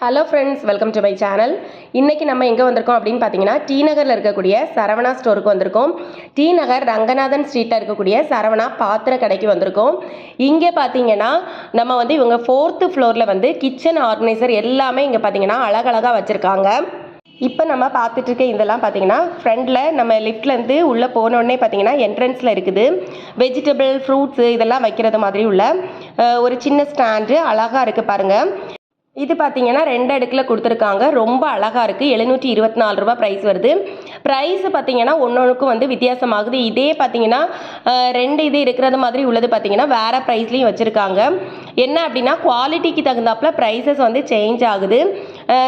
Hello friends welcome to my channel இன்றைக்கி நம்ம எங்கே வந்திருக்கோம் அப்படின்னு பார்த்தீங்கன்னா டி நகரில் இருக்கக்கூடிய சரவணா ஸ்டோருக்கு வந்திருக்கோம். டி நகர் ரங்கநாதன் ஸ்ட்ரீட்டில் இருக்கக்கூடிய சரவணா பாத்திர கடைக்கு வந்திருக்கோம். இங்கே பார்த்தீங்கன்னா நம்ம வந்து இவங்க ஃபோர்த்து ஃப்ளோரில் வந்து கிச்சன் ஆர்கனைசர் எல்லாமே இங்கே பார்த்தீங்கன்னா அழகழகாக வச்சுருக்காங்க. இப்போ நம்ம பார்த்துட்டு இருக்க இதெல்லாம் பார்த்தீங்கன்னா ஃப்ரண்டில் நம்ம லிஃப்ட்லேருந்து உள்ளே போனோடனே பார்த்தீங்கன்னா என்ட்ரன்ஸில் இருக்குது. வெஜிடபிள் ஃப்ரூட்ஸு இதெல்லாம் வைக்கிறது மாதிரி உள்ள ஒரு சின்ன ஸ்டாண்டு அழகாக இருக்குது பாருங்கள் இது பார்த்தீங்கன்னா ரெண்டு அடுக்கில் கொடுத்துருக்காங்க. ரொம்ப அழகாக இருக்குது எழுநூற்றி இருபத்தி நாலு ரூபா ப்ரைஸ் வருது. ப்ரைஸ் பார்த்தீங்கன்னா ஒன்றொன்றுக்கும் வந்து வித்தியாசமாகுது. இதே பார்த்தீங்கன்னா ரெண்டு இது இருக்கிறது மாதிரி உள்ளது பார்த்தீங்கன்னா வேறு ப்ரைஸ்லேயும் வச்சுருக்காங்க. என்ன அப்படின்னா குவாலிட்டிக்கு தகுந்தாப்புல ப்ரைஸஸ் வந்து சேஞ்ச் ஆகுது.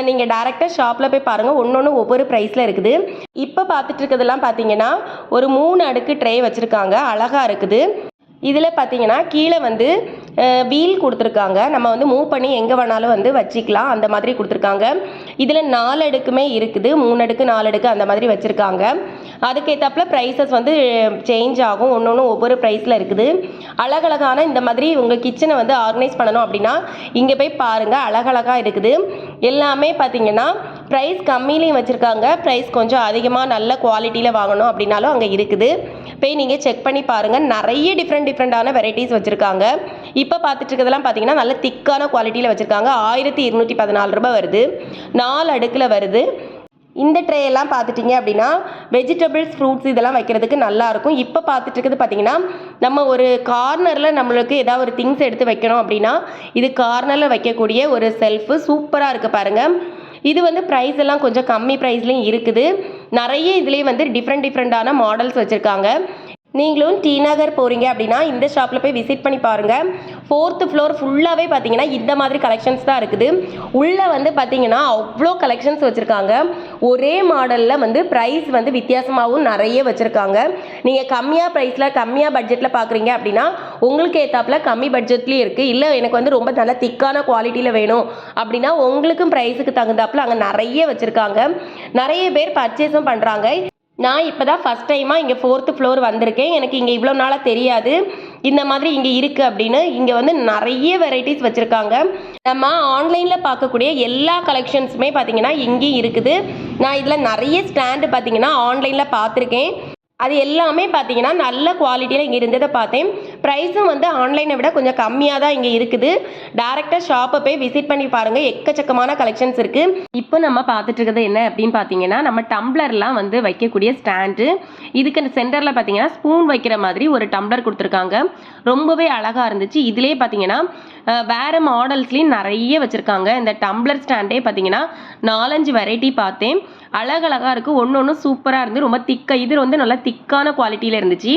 நீங்கள் டேரெக்டாக ஷாப்பில் போய் பாருங்கள் ஒன்று ஒன்று ஒவ்வொரு ப்ரைஸில் இருக்குது. இப்போ பார்த்துட்டு இருக்கிறதுலாம் பார்த்தீங்கன்னா ஒரு மூணு அடுக்கு ட்ரே வச்சுருக்காங்க. அழகாக இருக்குது. இதில் பார்த்தீங்கன்னா கீழே வந்து வீல் கொடுத்துருக்காங்க. நம்ம வந்து மூவ் பண்ணி எங்கே வேணாலும் வந்து வச்சுக்கலாம். அந்த மாதிரி கொடுத்துருக்காங்க. இதில் நாலு அடுக்குமே இருக்குது. மூணு அடுக்கு நாலு அடுக்கு அந்த மாதிரி வச்சுருக்காங்க. அதுக்கேற்றாப்புல ப்ரைஸஸ் வந்து சேஞ்ச் ஆகும். ஒன்று ஒன்று ஒவ்வொரு ப்ரைஸில் இருக்குது. அழகழகான இந்த மாதிரி உங்கள் கிச்சனை வந்து ஆர்கனைஸ் பண்ணணும் அப்படின்னா இங்கே போய் பாருங்கள் அழகழகாக இருக்குது. எல்லாமே பார்த்தீங்கன்னா ப்ரைஸ் கம்மியிலையும் வச்சுருக்காங்க. ப்ரைஸ் கொஞ்சம் அதிகமாக நல்ல குவாலிட்டியில் வாங்கணும் அப்படின்னாலும் அங்கே இருக்குது. போய் நீங்கள் செக் பண்ணி பாருங்கள் நிறைய டிஃப்ரெண்ட் டிஃப்ரெண்ட்டான வெரைட்டிஸ் வச்சுருக்காங்க. இப்போ பார்த்துட்டு இருக்கிறதெல்லாம் பார்த்தீங்கன்னா நல்ல திக்கான குவாலிட்டியில் வச்சுருக்காங்க. ஆயிரத்தி இருநூற்றி பதினாலு ரூபாய் வருது. நாலு அடுக்கில் வருது. இந்த ட்ரே எல்லாம் பார்த்துட்டிங்க அப்படின்னா வெஜிடபிள்ஸ் ஃப்ரூட்ஸ் இதெல்லாம் வைக்கிறதுக்கு நல்லாயிருக்கும் இப்போ பார்த்துட்டு இருக்கிறது பார்த்தீங்கன்னா நம்ம ஒரு கார்னரில் நம்மளுக்கு ஏதாவது ஒரு திங்ஸ் எடுத்து வைக்கணும் அப்படின்னா இது கார்னரில் வைக்கக்கூடிய ஒரு செல்ஃபு சூப்பராக இருக்குது பாருங்கள் இது வந்து ப்ரைஸ் எல்லாம் கொஞ்சம் கம்மி ப்ரைஸ்லேயும் இருக்குது. நிறைய இதுலேயே வந்து டிஃப்ரெண்ட் டிஃப்ரெண்ட்டான மாடல்ஸ் வச்சுருக்காங்க. நீங்களும் டி நகர் போகிறீங்க அப்படின்னா இந்த ஷாப்பில் போய் விசிட் பண்ணி பாருங்கள் ஃபோர்த்து ஃப்ளோர் ஃபுல்லாகவே பார்த்தீங்கன்னா இந்த மாதிரி கலெக்ஷன்ஸ் தான் இருக்குது. உள்ளே வந்து பார்த்தீங்கன்னா அவ்வளோ கலெக்ஷன்ஸ் வச்சுருக்காங்க. ஒரே மாடலில் வந்து ப்ரைஸ் வந்து வித்தியாசமாகவும் நிறைய வச்சுருக்காங்க. நீங்கள் கம்மியாக ப்ரைஸில் கம்மியாக பட்ஜெட்டில் பார்க்குறீங்க அப்படின்னா உங்களுக்கு ஏற்றாப்புல கம்மி பட்ஜெட்லேயும் இருக்குது இல்லை எனக்கு வந்து ரொம்ப நல்ல திக்கான குவாலிட்டியில் வேணும் அப்படின்னா உங்களுக்கும் ப்ரைஸுக்கு தகுந்தாப்புல அங்கே நிறைய வச்சுருக்காங்க. நிறைய பேர் பர்ச்சேஸும் பண்ணுறாங்க நான் இப்போ தான் ஃபஸ்ட் டைமாக இங்கே ஃபோர்த்து ஃப்ளோர் வந்திருக்கேன். எனக்கு இங்கே இவ்வளோ நாளாக தெரியாது. இந்த மாதிரி இங்கே இருக்குது அப்படின்னு இங்கே வந்து நிறைய வெரைட்டிஸ் வச்சுருக்காங்க. நம்ம ஆன்லைனில் பார்க்கக்கூடிய எல்லா கலெக்ஷன்ஸுமே பார்த்தீங்கன்னா இங்கேயும் இருக்குது. நான் இதில் நிறைய ஸ்டாண்டு பார்த்தீங்கன்னா ஆன்லைனில் பார்த்துருக்கேன். அது எல்லாமே பார்த்தீங்கன்னா நல்ல குவாலிட்டியில் இங்கே இருந்ததை பார்த்தேன். ப்ரைஸும் வந்து ஆன்லைனை விட கொஞ்சம் கம்மியாக தான் இங்கே இருக்குது. டேரெக்டாக ஷாப்பை போய் விசிட் பண்ணி பாருங்கள் எக்கச்சக்கமான கலெக்ஷன்ஸ் இருக்குது இப்போ நம்ம பார்த்துட்டு இருக்கிறது என்ன அப்படின்னு பார்த்தீங்கன்னா நம்ம டம்ளர்லாம் வந்து வைக்கக்கூடிய ஸ்டாண்டு இதுக்கு சென்டரில் பார்த்தீங்கன்னா ஸ்பூன் வைக்கிற மாதிரி ஒரு டம்ளர் கொடுத்துருக்காங்க. ரொம்பவே அழகாக இருந்துச்சு. இதிலே பார்த்தீங்கன்னா வேறு மாடல்ஸ்லேயும் நிறைய வச்சுருக்காங்க. இந்த டம்ளர் ஸ்டாண்டே பார்த்தீங்கன்னா நாலஞ்சு வெரைட்டி பார்த்தேன். அழகழகாக இருக்குது ஒன்று ஒன்று சூப்பராக இருந்து ரொம்ப திக்க இது வந்து நல்லா திக்கான குவாலிட்டியில் இருந்துச்சு.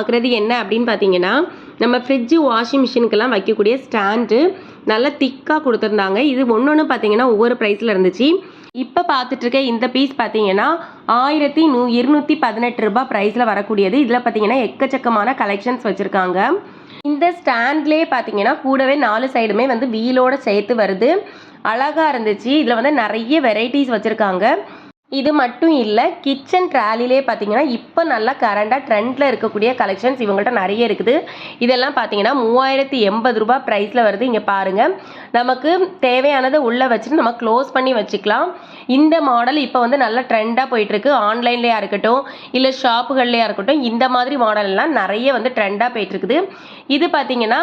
பார்க்குறது என்ன அப்படின்னு பார்த்தீங்கன்னா நம்ம ஃப்ரிட்ஜு வாஷிங் மிஷினுக்கெல்லாம் வைக்கக்கூடிய ஸ்டாண்டு நல்லா திக்காக கொடுத்துருந்தாங்க. இது ஒன்று ஒன்று பார்த்தீங்கன்னா ஒவ்வொரு ப்ரைஸில் இருந்துச்சு. இப்போ பார்த்துட்ருக்க இந்த பீஸ் பார்த்தீங்கன்னா ஆயிரத்தி நூ இருநூற்றி பதினெட்டு ரூபா ப்ரைஸில் வரக்கூடியது. இதில் பார்த்தீங்கன்னா எக்கச்சக்கமான கலெக்ஷன்ஸ் வச்சுருக்காங்க. இந்த ஸ்டாண்ட்லேயே பார்த்தீங்கன்னா கூடவே நாலு சைடுமே வந்து வீலோட சேர்த்து வருது. அழகாக இருந்துச்சு. இதில் வந்து நிறைய வெரைட்டிஸ் வச்சுருக்காங்க. இது மட்டும் இல்லை கிச்சன் ட்ராலிலே பார்த்தீங்கன்னா இப்போ நல்லா கரண்டாக ட்ரெண்டில் இருக்கக்கூடிய கலெக்ஷன்ஸ் இவங்கள்ட்ட நிறைய இருக்குது. இதெல்லாம் பார்த்தீங்கன்னா மூவாயிரத்தி எண்பது ரூபாய் ப்ரைஸில் வருது. இங்கே பாருங்கள் நமக்கு தேவையானதை உள்ளே வச்சுட்டு நம்ம க்ளோஸ் பண்ணி வச்சுக்கலாம். இந்த மாடல் இப்போ வந்து நல்லா ட்ரெண்டாக போயிட்டுருக்கு. ஆன்லைன்லேயா இருக்கட்டும் இல்லை ஷாப்புகள்லையா இருக்கட்டும் இந்த மாதிரி மாடலெல்லாம் நிறைய வந்து ட்ரெண்டாக போயிட்டுருக்குது. இது பார்த்தீங்கன்னா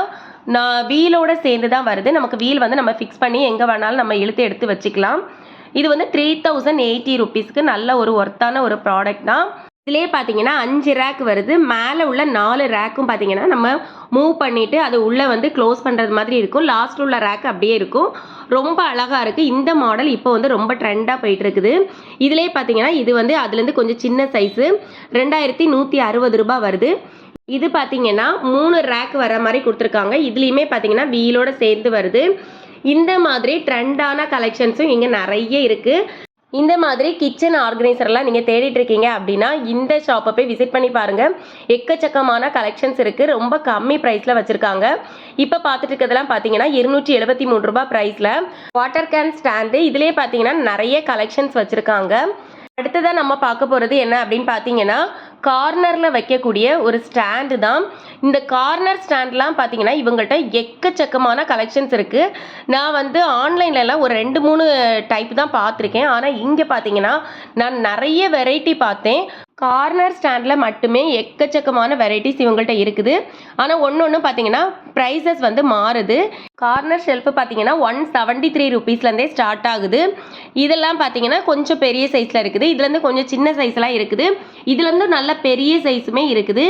நான் வீலோட சேர்ந்து தான் வருது. நமக்கு வீல் வந்து நம்ம ஃபிக்ஸ் பண்ணி எங்கே வேணாலும் நம்ம இழுத்து எடுத்து வச்சுக்கலாம். இது வந்து த்ரீ தௌசண்ட் எயிட்டி ருபீஸ்க்கு நல்ல ஒரு ஒர்த்தான ஒரு ப்ராடக்ட் தான். இதுலேயே பார்த்தீங்கன்னா அஞ்சு ரேக் வருது. மேலே உள்ள நாலு ரேக்கும் பார்த்தீங்கன்னா நம்ம மூவ் பண்ணிவிட்டு அது உள்ளே வந்து க்ளோஸ் பண்ணுறது மாதிரி இருக்கும். லாஸ்ட் உள்ள ரேக் அப்படியே இருக்கும். ரொம்ப அழகாக இருக்குது இந்த மாடல் இப்போ வந்து ரொம்ப ட்ரெண்டாக போயிட்டுருக்குது. இதிலே இதுலேயே பார்த்தீங்கன்னா இது வந்து அதுலேருந்து கொஞ்சம் சின்ன சைஸு ரெண்டாயிரத்தி நூற்றி அறுபது ரூபாய் வருது. இது பார்த்தீங்கன்னா மூணு ரேக் வர மாதிரி கொடுத்துருக்காங்க. இதுலேயுமே பார்த்தீங்கன்னா வீலோட சேர்ந்து வருது. இந்த மாதிரி ட்ரெண்டான கலெக்ஷன்ஸும் இங்கே நிறைய இருக்குது இந்த மாதிரி கிச்சன் ஆர்கனைசர்லாம் நீங்கள் தேடிட்டு இருக்கீங்க அப்படின்னா இந்த ஷாப்பை போய் விசிட் பண்ணி பாருங்கள் எக்கச்சக்கமான கலெக்ஷன்ஸ் இருக்குது ரொம்ப கம்மி ப்ரைஸில் வச்சுருக்காங்க. இப்போ பார்த்துட்டு இருக்கிறதெல்லாம் பார்த்தீங்கன்னா இருநூற்றி எழுபத்தி மூணு ரூபா ப்ரைஸில் வாட்டர் கேன் ஸ்டாண்டு இதுலேயே பார்த்தீங்கன்னா நிறைய கலெக்ஷன்ஸ் வச்சுருக்காங்க. அடுத்ததாக நம்ம பார்க்க போகிறது என்ன அப்படின்னு பார்த்தீங்கன்னா கார்னரில் வைக்கக்கூடிய ஒரு ஸ்டாண்டு தான். இந்த கார்னர் ஸ்டாண்ட்லாம் பார்த்தீங்கன்னா இவங்கள்ட்ட எக்கச்சக்கமான கலெக்ஷன்ஸ் இருக்குது நான் வந்து ஆன்லைன்லலாம் ஒரு ரெண்டு மூணு டைப் தான் பார்த்துருக்கேன் ஆனால் இங்கே பார்த்தீங்கன்னா நான் நிறைய வெரைட்டி பார்த்தேன். கார்னர் ஸ்டாண்டில் மட்டுமே எக்கச்சக்கமான வெரைட்டிஸ் இவங்கள்ட்ட இருக்குது. ஆனால் ஒன்று ஒன்று பார்த்தீங்கன்னா ப்ரைஸஸ் வந்து மாறுது. கார்னர் ஷெல்ஃபு பார்த்தீங்கன்னா ஒன் செவன்ட்டி த்ரீ ருபீஸ்லேருந்தே ஸ்டார்ட் ஆகுது. இதெல்லாம் பார்த்தீங்கன்னா கொஞ்சம் பெரிய சைஸில் இருக்குது. இதுலேருந்து கொஞ்சம் சின்ன சைஸ்லாம் இருக்குது. இதுலேருந்து நல்ல பெரிய சைஸுமே இருக்குது.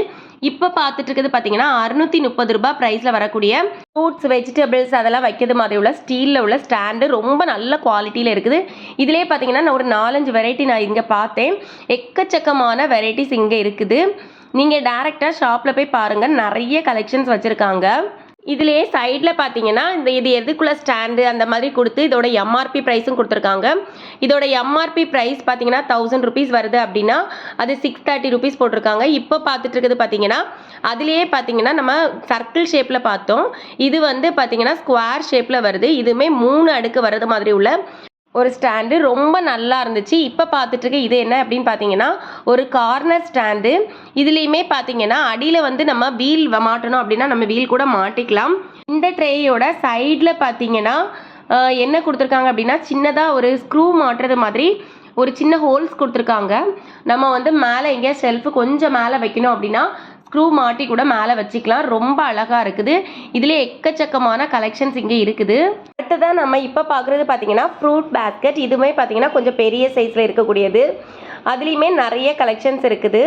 இப்போ பார்த்துட்டு இருக்கிறது பார்த்தீங்கன்னா அறுநூற்றி முப்பது ரூபாய் ப்ரைஸில் வரக்கூடிய ஃப்ரூட்ஸ் வெஜிடபிள்ஸ் அதெல்லாம் வைக்கிறது மாதிரி உள்ள ஸ்டீலில் உள்ள ஸ்டாண்டு ரொம்ப நல்ல குவாலிட்டியில் இருக்குது. இதிலே பார்த்தீங்கன்னா நான் ஒரு நாலஞ்சு வெரைட்டி நான் இங்கே பார்த்தேன். எக்கச்சக்கமான வெரைட்டிஸ் இங்கே இருக்குது. நீங்கள் டேரெக்டாக ஷாப்பில் போய் பாருங்கள் நிறைய கலெக்ஷன்ஸ் வச்சுருக்காங்க. இதுலேயே சைடில் பார்த்தீங்கன்னா இந்த இது எதுக்குள்ள ஸ்டாண்டு அந்த மாதிரி கொடுத்து இதோட எம்ஆர்பி ப்ரைஸும் கொடுத்துருக்காங்க. இதோட எம்ஆர்பி ப்ரைஸ் பார்த்தீங்கன்னா தௌசண்ட் ருபீஸ் வருது அப்படின்னா அது சிக்ஸ் தேர்ட்டி ருபீஸ் போட்டிருக்காங்க. இப்போ பார்த்துட்டு இருக்குது பார்த்தீங்கன்னா அதுலேயே பார்த்தீங்கன்னா நம்ம சர்க்கிள் ஷேப்பில் பார்த்தோம். இது வந்து பார்த்தீங்கன்னா ஸ்கொயர் ஷேப்பில் வருது. இதுவுமே மூணு அடுக்கு வர்றது மாதிரி உள்ள ஒரு ஸ்டாண்டு ரொம்ப நல்லா இருந்துச்சு. இப்போ பார்த்துட்ருக்க இது என்ன அப்படின்னு பார்த்தீங்கன்னா ஒரு கார்னர் ஸ்டாண்டு. இதுலேயுமே பார்த்தீங்கன்னா அடியில் வந்து நம்ம வீல் மாட்டணும் அப்படின்னா நம்ம வீல் கூட மாட்டிக்கலாம். இந்த ட்ரேயோட சைடில் பார்த்தீங்கன்னா என்ன கொடுத்துருக்காங்க அப்படின்னா சின்னதாக ஒரு ஸ்க்ரூ மாட்டுறது மாதிரி ஒரு சின்ன ஹோல்ஸ் கொடுத்துருக்காங்க. நம்ம வந்து மேலே எங்கேயா ஷெல்ஃபு கொஞ்சம் மேலே வைக்கணும் அப்படின்னா ஸ்க்ரூ மாட்டி கூட மேலே வச்சுக்கலாம். ரொம்ப அழகாக இருக்குது. இதில் எக்கச்சக்கமான கலெக்ஷன்ஸ் இங்கே இருக்குது. அடுத்ததான் நம்ம இப்போ பார்க்குறது பார்த்தீங்கன்னா ஃப்ரூட் பேஸ்கெட் இதுவுமே பார்த்தீங்கன்னா கொஞ்சம் பெரிய சைஸில் இருக்கக்கூடியது. அதுலேயுமே நிறைய கலெக்ஷன்ஸ் இருக்குது.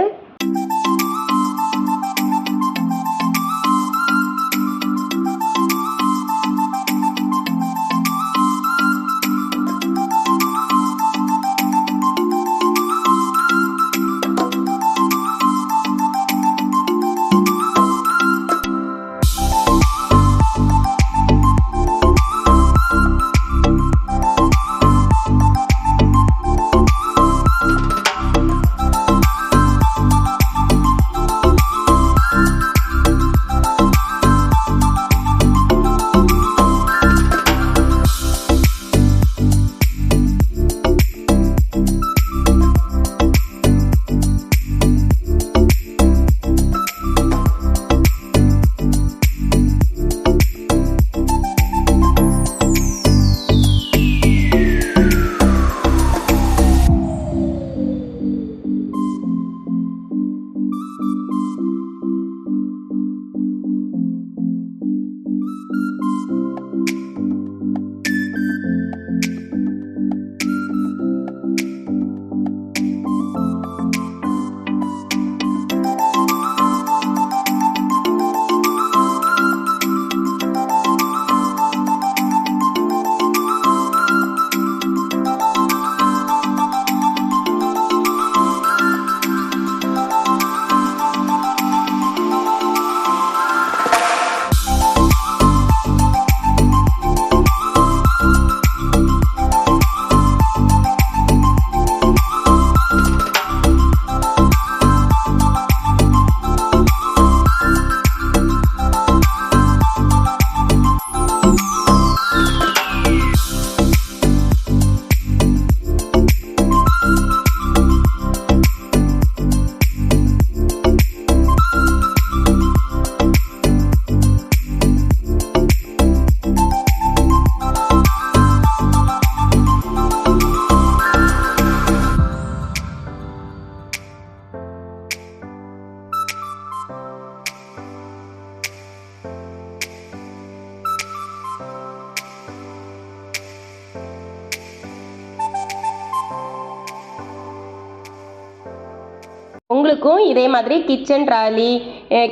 உங்களுக்கும் இதே மாதிரி கிச்சன் ட்ராலி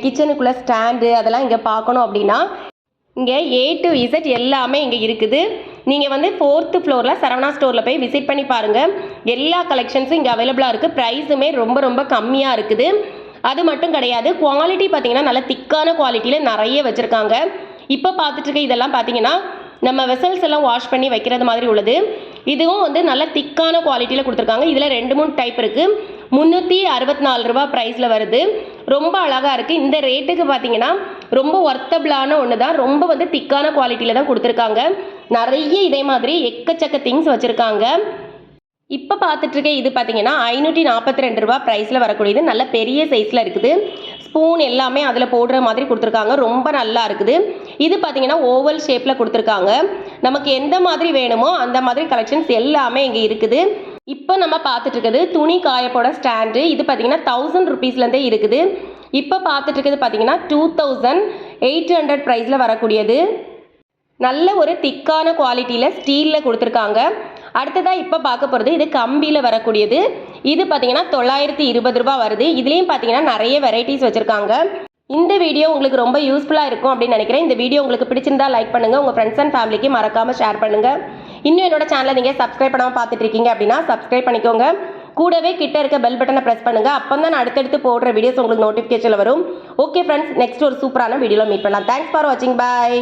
கிச்சனுக்குள்ளே ஸ்டாண்டு அதெல்லாம் இங்கே பார்க்கணும் அப்படின்னா இங்கே ஏ டு இசட் எல்லாமே இங்கே இருக்குது. நீங்கள் வந்து ஃபோர்த்து ஃப்ளோரில் சரவணா ஸ்டோரில் போய் விசிட் பண்ணி பாருங்கள் எல்லா கலெக்ஷன்ஸும் இங்கே அவைலபிளாக இருக்குது ப்ரைஸுமே ரொம்ப ரொம்ப கம்மியாக இருக்குது. அது மட்டும் கிடையாது குவாலிட்டி பார்த்தீங்கன்னா நல்ல திக்கான குவாலிட்டியில் நிறைய வச்சுருக்காங்க. இப்போ பார்த்துட்டுருக்க இதெல்லாம் பார்த்தீங்கன்னா நம்ம வெசல்ஸ் எல்லாம் வாஷ் பண்ணி வைக்கிறது மாதிரி உள்ளது. இதுவும் வந்து நல்ல திக்கான குவாலிட்டியில் கொடுத்துருக்காங்க. இதில் ரெண்டு மூணு டைப் இருக்குது முந்நூற்றி அறுபத்தி நாலு ரூபா ப்ரைஸில் வருது. ரொம்ப அழகாக இருக்குது இந்த ரேட்டுக்கு பார்த்தீங்கன்னா ரொம்ப ஒர்த்தபிளான ஒன்று தான் ரொம்ப வந்து திக்கான குவாலிட்டியில் தான் கொடுத்துருக்காங்க. நிறைய இதே மாதிரி எக்கச்சக்க திங்ஸ் வச்சுருக்காங்க. இப்போ பார்த்துட்ருக்க இது பார்த்தீங்கன்னா ஐநூற்றி நாற்பத்தி ரெண்டு ரூபா ப்ரைஸில் வரக்கூடியது. நல்ல பெரிய சைஸில் இருக்குது. ஸ்பூன் எல்லாமே அதில் போடுற மாதிரி கொடுத்துருக்காங்க. ரொம்ப நல்லா இருக்குது. இது பார்த்தீங்கன்னா ஓவல் ஷேப்பில் கொடுத்துருக்காங்க. நமக்கு எந்த மாதிரி வேணுமோ அந்த மாதிரி கலெக்ஷன்ஸ் எல்லாமே இங்கே இருக்குது. இப்போ நம்ம பார்த்துட்டு துணி காயப்போட ஸ்டாண்டு இது பார்த்தீங்கன்னா தௌசண்ட் ருபீஸ்லேருந்தே இருக்குது. இப்போ பார்த்துட்டு பார்த்தீங்கன்னா டூ தௌசண்ட் எயிட் ஹண்ட்ரட் ப்ரைஸில் வரக்கூடியது. நல்ல ஒரு திக்கான குவாலிட்டியில் ஸ்டீலில் கொடுத்துருக்காங்க. அடுத்ததாக இப்போ பார்க்க போகிறது இது கம்பியில் வரக்கூடியது. இது பார்த்தீங்கன்னா தொள்ளாயிரத்தி இருபது ரூபா வருது. இதுலேயும் பார்த்தீங்கன்னா நிறைய வெரைட்டிஸ் வச்சுருக்காங்க. இந்த வீடியோ உங்களுக்கு ரொம்ப யூஸ்ஃபுல்லாக இருக்கும் அப்படின்னு நினைக்கிறேன். இந்த வீடியோ உங்களுக்கு பிடிச்சிருந்தா லைக் பண்ணுங்கள் உங்கள் ஃப்ரெண்ட்ஸ் அண்ட் ஃபேமிலிக்கு மறக்காமல் ஷேர் பண்ணுங்கள் இன்னும் என்னோட சேனலை நீங்கள் சப்ஸ்கிரைப் பண்ணாமல் பார்த்துட்டு இருக்கீங்க அப்படின்னா சப்ஸ்கிரைப் பண்ணிக்கோங்க. கூடவே கிட்ட இருக்க பெல் பட்டனை ப்ரெஸ் பண்ணுங்கள் அப்போ தான் நான் அடுத்தடுத்து போடுற வீடியோஸ் உங்களுக்கு நோட்டிஃபிகேஷனில் வரும். ஓகே ஃப்ரெண்ட்ஸ் நெக்ஸ்ட் ஒரு சூப்பரான வீடியோவில் மீட் பண்ணலாம். தேங்க்ஸ் ஃபார் வாட்சிங் பாய்